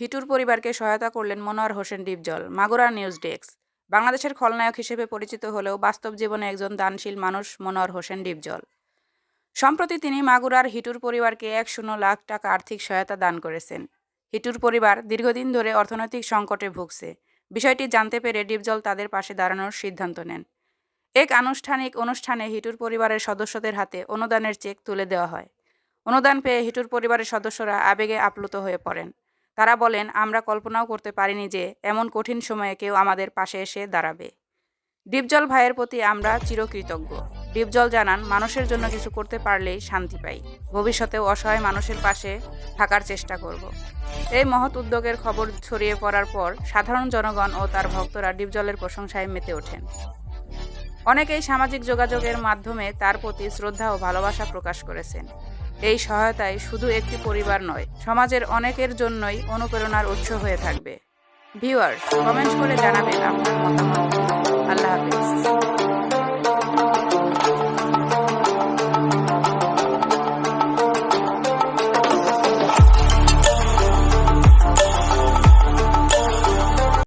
হিটুর পরিবারকে সহায়তা করলেন মনোয়ার হোসেন ডিপজল, মাগুরা নিউজ ডেস্ক। বাংলাদেশের খলনায়ক হিসেবে পরিচিত হলেও বাস্তব জীবনে একজন দানশীল মানুষ মনোয়ার হোসেন ডিপজল। সম্প্রতি তিনি মাগুরার হিটুর পরিবারকে এক শূন্য লাখ টাকা আর্থিক সহায়তা দান করেছেন। হিটুর পরিবার দীর্ঘদিন ধরে অর্থনৈতিক সংকটে ভুগছে। বিষয়টি জানতে পেরে ডিপজল তাদের পাশে দাঁড়ানোর সিদ্ধান্ত নেন। এক আনুষ্ঠানিক অনুষ্ঠানে হিটুর পরিবারের সদস্যদের হাতে অনুদানের চেক তুলে দেওয়া হয়। অনুদান পেয়ে হিটুর পরিবারের সদস্যরা আবেগে আপ্লুত হয়ে পড়েন। তারা বলেন, আমরা কল্পনাও করতে পারিনি যে এমন কঠিন সময়ে কেউ আমাদের পাশে এসে দাঁড়াবে। ডিপজল ভাইয়ের প্রতি আমরা চিরকৃতজ্ঞ। ডিপজল জানান, মানুষের জন্য কিছু করতে পারলেই শান্তি পাই। ভবিষ্যতেও অসহায় মানুষের পাশে থাকার চেষ্টা করব। এই মহৎ উদ্যোগের খবর ছড়িয়ে পড়ার পর সাধারণ জনগণ ও তার ভক্তরা ডিপজলের প্রশংসায় মেতে ওঠেন। অনেকেই সামাজিক যোগাযোগের মাধ্যমে তার প্রতি শ্রদ্ধা ও ভালোবাসা প্রকাশ করেছেন। এই সহায়তায় শুধু একটি পরিবার নয়, সমাজের অনেকের জন্যই অনুপ্রেরণার উৎস হয়ে থাকবে। ভিউয়ার্স কমেন্ট করে জানাবেন আপনার মতামত। আল্লাহ হাফেজ।